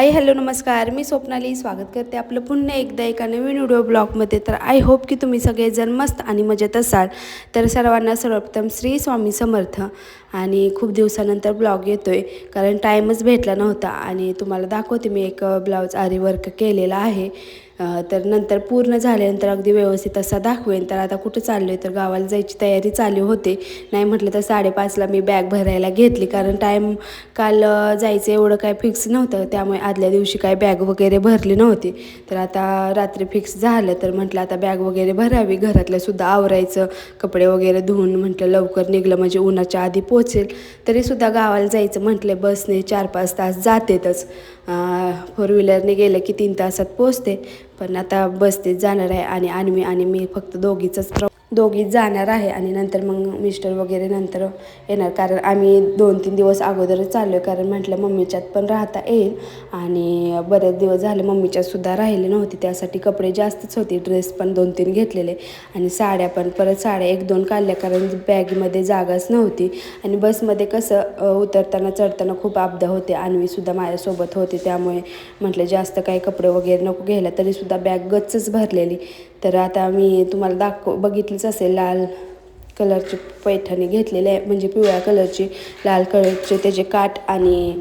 Hi hello नमस्कार. मी स्वप्नाली. स्वागत करते आपलं पुन्हा एकदा एका नवीन व्हिडिओ ब्लॉगमध्ये. तर आय होप की तुम्ही सगळेजण मस्त आणि मजेत असाल. तर सर्वांना सर्वप्रथम श्री स्वामी समर्थ. आणि खूप दिवसानंतर ब्लॉग येतो आहे कारण टाईमच भेटला नव्हता. आणि तुम्हाला दाखवते मी एक ब्लाऊज आरी वर्क केलेला आहे. तर नंतर पूर्ण झाल्यानंतर अगदी व्यवस्थित असा दाखवेन. तर आता कुठं चाललो आहे तर गावाला जायची तयारी चालू होते. नाही म्हटलं तर साडेपाचला मी बॅग भरायला घेतली. कारण टाईम काल जायचं एवढं काय फिक्स नव्हतं. त्यामुळे आदल्या दिवशी काय बॅग वगैरे भरली नव्हती. तर आता रात्री फिक्स झालं. तर म्हटलं आता बॅग वगैरे भरावी. घरातलं सुद्धा आवरायचं. कपडे वगैरे धुवून म्हटलं लवकर निघलं. म्हणजे उन्हाच्या आधी पोचेल. तरीसुद्धा गावाला जायचं म्हटलं. बसने चार पाच तास जातेतच. फोर व्हीलरने गेलं की तीन तासात पोचते. पण आता बसतेच जाणार आहे आणि आणि आणि मी फक्त दोघीचंच प्र दोघी जाणार आहे आणि नंतर मग मिस्टर वगैरे नंतर येणार. कारण आम्ही दोन तीन दिवस अगोदरच चाललो आहे कारण म्हटलं मम्मीच्यात पण राहता येईल आणि बरेच दिवस झाले मम्मीच्यात सुद्धा राहिले नव्हती. त्यासाठी कपडे जास्तच होते. ड्रेस पण दोन तीन घेतलेले आणि साड्या पण. परत साड्या एक दोन काढल्या कारण बॅगमध्ये जागाच नव्हती. आणि बसमध्ये कसं उतरताना चढताना खूप आपदा होते. आणवीसुद्धा माझ्यासोबत होते. त्यामुळे म्हटलं जास्त काही कपडे वगैरे नको घ्यायला. तरीसुद्धा बॅग गच्चच भरलेली. तर आता मी तुम्हाला दाखव बघितलं बघितलीच असेल लाल कलरची पैठणी घेतलेली आहे. म्हणजे पिवळ्या कलरची लाल कलरचे त्याचे काठ आणि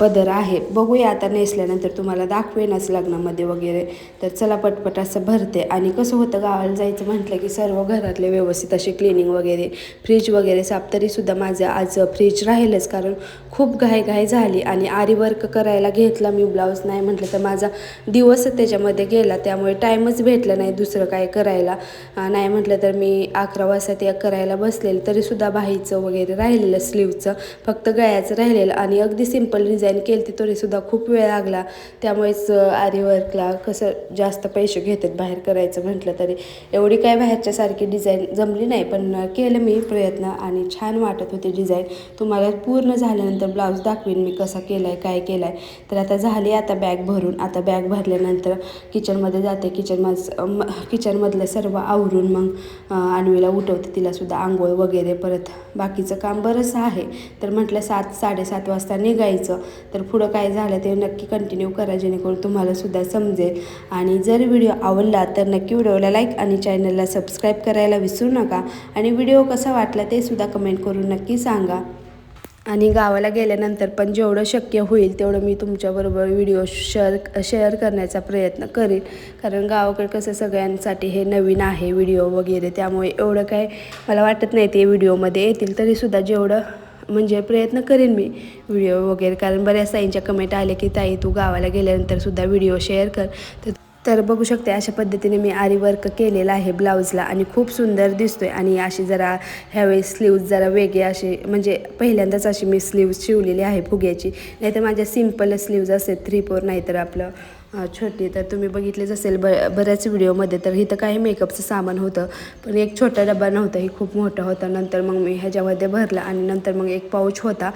पदर आहे. बघूया आता नेसल्यानंतर तुम्हाला दाखवेनच लग्नामध्ये वगैरे. तर चला पटपट असं भरते. आणि कसं होतं गावाला जायचं म्हटलं की सर्व घरातले व्यवस्थित असे क्लिनिंग वगैरे फ्रीज वगैरे साफ तरीसुद्धा माझं आज फ्रीज राहीलच. कारण खूप घाई झाली आणि आरी वर्क करायला घेतला मी ब्लाऊज नाही म्हटलं तर माझा दिवसच त्याच्यामध्ये गेला. त्यामुळे टाईमच भेटला नाही दुसरं काय करायला. नाही म्हटलं तर मी अकरा वाजता ते करायला बसलेलं. तरीसुद्धा बाहीचं वगैरे राहिलेलं स्लीवचं फक्त गळ्याचं राहिलेलं. आणि अगदी सिंपल डिझाईन केली ती तरीसुद्धा खूप वेळ लागला. त्यामुळेच अं, आरी वर्कला कसं जास्त पैसे घेतात बाहेर करायचं म्हटलं तरी. एवढी काय बाहेरच्यासारखी डिझाईन जमली नाही पण केलं मी प्रयत्न आणि छान वाटत होती डिझाईन तुम्हाला पूर्ण झाल्यानंतर ब्लाऊज दाखवीन मी कसा केला आहे काय केला आहे तर आता झाली आता बॅग भरून. आता बॅग भरल्यानंतर किचनमध्ये जाते. किचन मग किचनमधलं सर्व आवरून मग आणवीला उठवते. तिलासुद्धा आंघोळ वगैरे परत बाकीचं काम बरंच आहे. तर म्हटलं सात साडेसात वाजता गायचं. तर पुढं काय झालं ते नक्की कंटिन्यू करा जेणेकरून तुम्हालासुद्धा समजेल. आणि जर व्हिडिओ आवडला तर नक्की व्हिडिओला लाईक आणि चॅनलला सबस्क्राईब करायला विसरू नका. आणि व्हिडिओ कसा वाटला ते सुद्धा कमेंट करून नक्की सांगा. आणि गावाला गेल्यानंतर पण जेवढं शक्य होईल तेवढं मी तुमच्याबरोबर व्हिडिओ शेअर शेअर करण्याचा प्रयत्न करीन. कारण गावाकडे कसं सगळ्यांसाठी हे नवीन आहे व्हिडिओ वगैरे त्यामुळे एवढं काय मला वाटत नाही ते व्हिडिओमध्ये येतील. तरीसुद्धा जेवढं म्हणजे प्रयत्न करेन मी व्हिडिओ वगैरे. कारण बऱ्याच ताईंच्या कमेंट आले की ताई तू गावाला गेल्यानंतर सुद्धा व्हिडिओ शेअर कर. तर तर बघू शकते अशा पद्धतीने मी आरी वर्क केलेलं आहे ब्लाऊजला आणि खूप सुंदर दिसतोय. आणि अशी जरा ह्यावेळी स्लीव्ज जरा वेगळे असे म्हणजे पहिल्यांदाच अशी मी स्लीव्ज शिवलेली आहे फुग्याची. नाहीतर माझ्या सिंपल स्लीव्ज असते थ्री फोर नाहीतर आपलं छोटी तर तुम्ही बघितलेच असेल ब बऱ्याच व्हिडिओमध्ये तर इथं काही मेकअपचं सामान होतं पण एक छोटा डबा नव्हता ही खूप मोठा होता नंतर मग मी ह्याच्यामध्ये भरला आणि नंतर मग एक पाऊच होता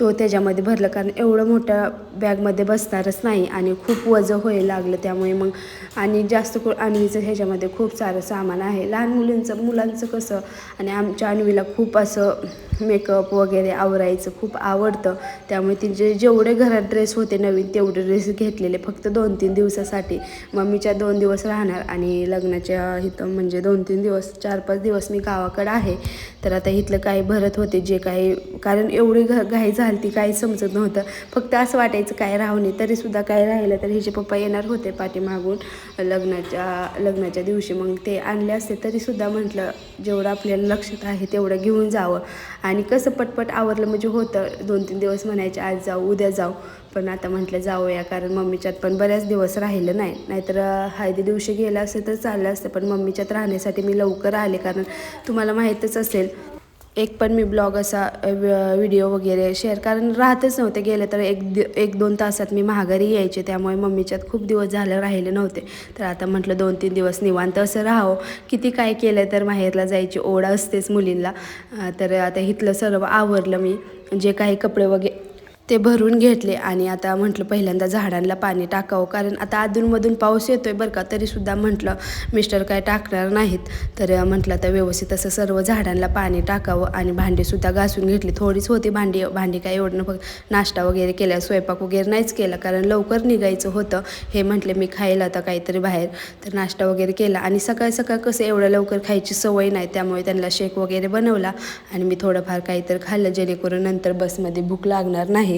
तो त्याच्यामध्ये भरला कारण एवढं मोठ्या बॅगमध्ये बसणारच नाही आणि खूप वजं व्हायला लागलं त्यामुळे मग आणि जास्त करून आणवीचं ह्याच्यामध्ये खूप सारं सामान आहे. लहान मुलींचं मुलांचं कसं आणि आमच्या अन्वीला खूप असं मेकअप वगैरे आवरायचं खूप आवडतं. त्यामुळे तिचे जेवढे घरात ड्रेस होते नवीन तेवढे ड्रेस घेतलेले फक्त दोन तीन दिवसासाठी. मम्मीच्या दोन दिवस राहणार आणि लग्नाच्या इथं म्हणजे दोन तीन दिवस चार पाच दिवस मी गावाकडं आहे. तर आता इथलं काही भरत होते जे काही कारण एवढी घ घाई झाली ती काही समजत नव्हतं. फक्त असं वाटायचं काय राहू नये तरीसुद्धा काय राहिलं तर हिचे पप्पा येणार होते पाठीमागून लग्नाच्या लग्नाच्या दिवशी. मग ते आणले असते तरीसुद्धा म्हटलं जेवढं आपल्याला लक्षात आहे तेवढं घेऊन जावं. आणि कसं पटपट आवरलं म्हणजे होतं. दोन तीन दिवस म्हणायचे आज जाऊ उद्या जाऊ. पण आता म्हटलं जाऊया. कारण मम्मीच्यात पण बऱ्याच दिवस राहिलं नाही. नाहीतर हळदी दिवशी गेलं असतं तर चाललं असतं. पण मम्मीच्यात राहण्यासाठी मी लवकर आले. कारण तुम्हाला माहीतच असेल एक पण मी ब्लॉग असा व्हिडिओ वगैरे शेअर कारण राहतच नव्हते गेलं तर एक दि एक दोन तासात मी महागारी यायचे त्यामुळे मम्मीच्यात खूप दिवस झालं राहिले नव्हते. तर आता म्हटलं दोन तीन दिवस निवांत असं राहावं. किती काय केलं तर माहेरला जायची ओढ असतेच मुलींना तर आता इथलं सर्व आवरलं मी. जे काही कपडे वगैरे ते भरून घेतले आणि आता म्हटलं पहिल्यांदा झाडांना पाणी टाकावं कारण आता अधूनमधून पाऊस येतोय बरं का तरीसुद्धा म्हटलं मिस्टर काय टाकणार नाहीत. तर म्हटलं आता व्यवस्थित असं सर्व झाडांना पाणी टाकावं आणि भांडीसुद्धा घासून घेतली. थोडीच होती भांडी भांडी काय एवढं फक्त नाश्ता वगैरे केला स्वयंपाक वगैरे नाहीच केला कारण लवकर निघायचं होतं. हे म्हटले मी खायला आता काहीतरी बाहेर तर नाश्ता वगैरे केला. आणि सकाळ सकाळ कसं एवढं लवकर खायची सवय नाही त्यामुळे त्यांना शेक वगैरे बनवला आणि मी थोडंफार काहीतरी खाल्लं जेणेकरून नंतर बसमध्ये भूक लागणार नाही.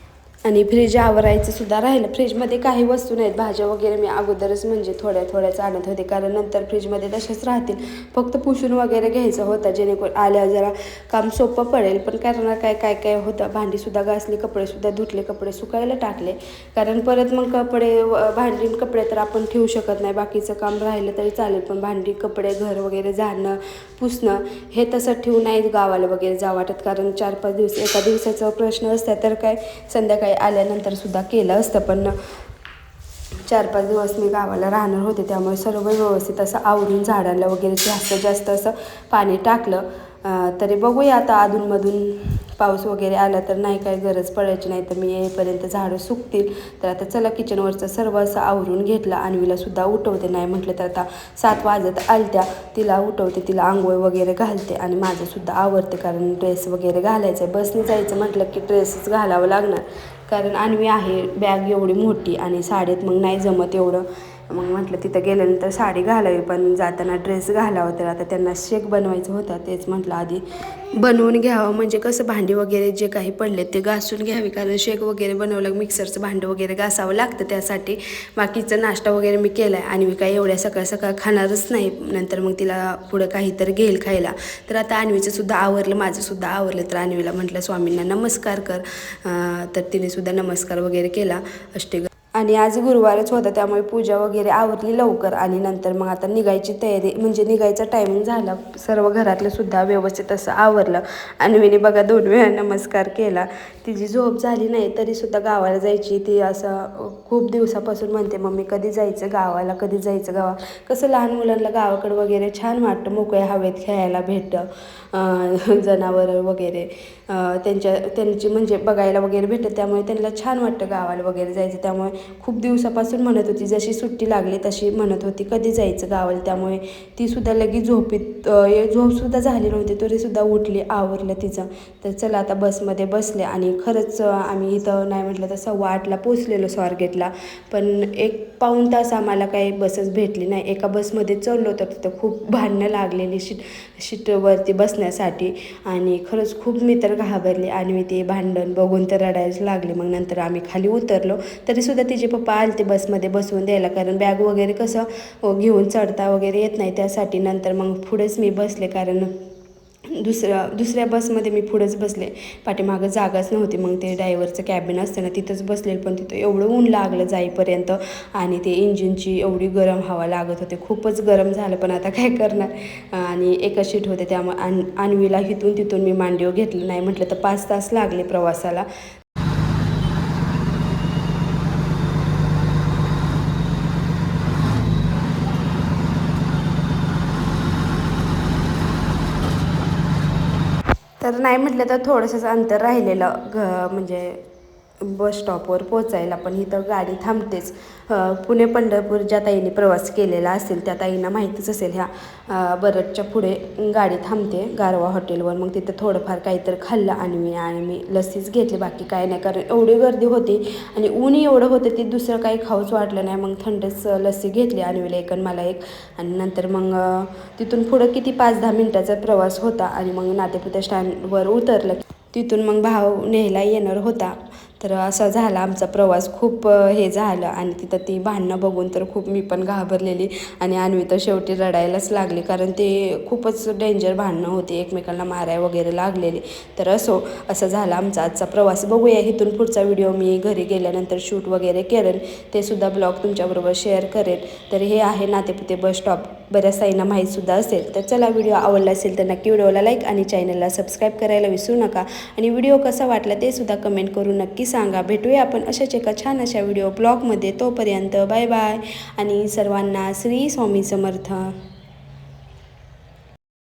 आणि फ्रीज आवरायचं सुद्धा राहिलं. फ्रीजमध्ये काही वस्तू नाहीत. भाज्या वगैरे मी अगोदरच म्हणजे थोड्या थोड्याच आणत होते. कारण नंतर फ्रीजमध्ये तशाच राहतील. फक्त पुसून वगैरे घ्यायचं होतं. जेणेकरून आल्यावर जरा काम सोपं पडेल. पण करणार काय काय काय होतं? भांडीसुद्धा घासली कपडेसुद्धा धुतले कपडे सुकायला टाकले. कारण परत मग कपडे व- भांडी कपडे तर आपण ठेवू शकत नाही. बाकीचं काम राहिलं तरी चालेल. पण भांडी कपडे घर वगैरे झाडणं पुसणं हे तसं ठेवू नाही गावाला वगैरे जा वाटत. कारण चार पाच दिवस एका दिवसाचा प्रश्न असता तर काय? संध्याकाळी आल्यानंतर सुद्धा केलं असतं पण चार पाच दिवस मी गावाला राहणार होते त्यामुळे सर्व व्यवस्थित असं आवरून झाडांना वगैरे जास्तीत जास्त असं पाणी टाकलं. तरी बघूया आता अधूनमधून पाऊस वगैरे आला तर नाही काय गरज पडायची नाही तर मी येईपर्यंत झाडं सुकतील. तर आता चला किचनवरचं सर्व असं आवरून घेतलं. आणवीलासुद्धा उठवते नाही म्हटलं तर आता सात वाजत आलत्या. तिला उठवते तिला आंघोळ वगैरे घालते आणि माझंसुद्धा आवडते कारण ड्रेस वगैरे घालायचं आहे बसने जायचं म्हटलं की ड्रेसच घालावं लागणार. कारण आणवी आहे बॅग एवढी मोठी आणि साडीत मग नाही जमत एवढं. मग म्हटलं तिथं गेल्यानंतर साडी घालावी. पण जाताना ड्रेस घालावा तर आता त्यांना शेक बनवायचं होतं. तेच म्हटलं आधी बनवून घ्यावं. म्हणजे कसं भांडी वगैरे जे काही पडले ते घासून घ्यावी. कारण शेक वगैरे बनवलं मिक्सरचं भांडं वगैरे घासावं लागतं त्यासाठी. बाकीचं नाश्ता वगैरे मी केला आहे आणि मी काही एवढ्या सकाळ सकाळ खाणारच नाही. नंतर मग तिला पुढं काहीतरी घेईल खायला. तर आता अन्वीचं सुद्धा आवरलं. माझंसुद्धा आवरलं. तर आणवीला म्हटलं स्वामींना नमस्कार कर. तर तिने सुद्धा नमस्कार वगैरे केला. अष्टे आणि आज गुरुवारच होता त्यामुळे पूजा वगैरे आवरली लवकर आणि नंतर मग आता निघायची तयारी म्हणजे निघायचा टायमिंग झाला. सर्व घरातलं सुद्धा व्यवस्थित असं आवरलं. आणि मी बघा दोन वेळा नमस्कार केला. तिची झोप झाली नाही तरी सुद्धा गावाला जायची. ती असं खूप दिवसापासून म्हणते मम्मी कधी जायचं गावाला? कधी जायचं गावा कसं लहान मुलांना गावाकडं वगैरे छान वाटतं. मोकळ्या हवेत खेळायला भेटतं. जनावरं वगैरे. त्यांच्या त्यांची म्हणजे बघायला वगैरे भेटतं. त्यामुळे त्यांना छान वाटतं गावाला वगैरे जायचं. त्यामुळे खूप दिवसापासून म्हणत होती जशी सुट्टी लागली तशी म्हणत होती. कधी जायचं गावाला? त्यामुळे ती सुद्धा लगेच झोपीत झोपसुद्धा झाली नव्हती तरीसुद्धा उठली आवरलं तिचं. तर चला आता बसमध्ये बसले आणि खरंच आम्ही इथं नाही म्हटलं तर सव्वा आठला पोचलेलो स्वारगेटला. पण एक पाऊण तास आम्हाला काही बसच भेटली नाही. एका बसमध्ये चढलो तर तिथं खूप भांडणं लागलेली शीट शीटवरती बसण्यासाठी. आणि खरंच खूप मी तर घाबरले आणि मी ते भांडण बघून तर रडायला लागले. मग नंतर आम्ही खाली उतरलो. तरीसुद्धा तिचे पप्पा आले ते बसमध्ये बसवून द्यायला. कारण बॅग वगैरे कसं घेऊन चढता वगैरे येत नाही त्यासाठी. नंतर मग पुढेच मी बसले. कारण दुसऱ्या दुसऱ्या बसमध्ये मी पुढंच बसले. पाठीमागं जागाच नव्हती मग ते ड्रायव्हरचं कॅबिन असतं ना तिथंच बसले पण तिथं एवढं ऊन लागलं जाईपर्यंत आणि ते इंजिनची एवढी गरम हवा लागत होते. खूपच गरम झालं पण आता काय करणार? आणि एकच शीट होते त्यामुळे आण आणवीला इथून तिथून मी मांडीव घेतलं नाही. म्हटलं तर पाच तास लागले प्रवासाला. तर नाही म्हटलं तर थोडंसंच अंतर राहिलेलं घ म्हणजे बस स्टॉपवर पोचायला पण इथं गाडी थांबतेच. पुणे पंढरपूर ज्या ताईने प्रवास केलेला असेल त्या ताईंना माहीतच असेल ह्या बरडच्या पुढे गाडी थांबते गारवा हॉटेलवर. मग तिथं थोडंफार काहीतरी खाल्लं आणि मी आणि मी लसीच घेतली. बाकी काय नाही कारण एवढी गर्दी होती आणि ऊनही एवढं होतं ती दुसरं काही खाऊच वाटलं नाही. मग थंडच लसी घेतली आणवीला एक आणि मला एक आणि नंतर मग तिथून पुढं किती पाच दहा मिनटाचा प्रवास होता आणि मग नातेपुत्या स्टँडवर उतरलं. तिथून मग भाव न्यायला येणार होता. तर असा झाला. आमचा प्रवास खूप हे झालं आणि तिथं ती भांडणं बघून तर खूप मी पण घाबरलेली आणि अन्वी तर शेवटी रडायलाच लागली कारण ते खूपच डेंजर भांडणं होती. एकमेकांना माराय वगैरे लागलेली. तर असो असं झालं आमचा आजचा प्रवास. बघूया इथून पुढचा व्हिडिओ मी घरी गेल्यानंतर शूट वगैरे करेन. ते सुद्धा ब्लॉग तुमच्याबरोबर शेअर करेन. तर हे आहे नातेपुते बस स्टॉप बऱ्याच ताईंना माहीतसुद्धा असेल. तर चला व्हिडिओ आवडला असेल तर नक्की व्हिडिओला लाईक आणि चॅनलला सबस्क्राईब करायला विसरू नका. आणि व्हिडिओ कसा वाटला ते सुद्धा कमेंट करून नक्की सांगा. भेटूया आपण अशाच एका छान अशा व्हिडिओ ब्लॉगमध्ये तोपर्यंत बाय बाय आणि सर्वांना श्री स्वामी समर्थ.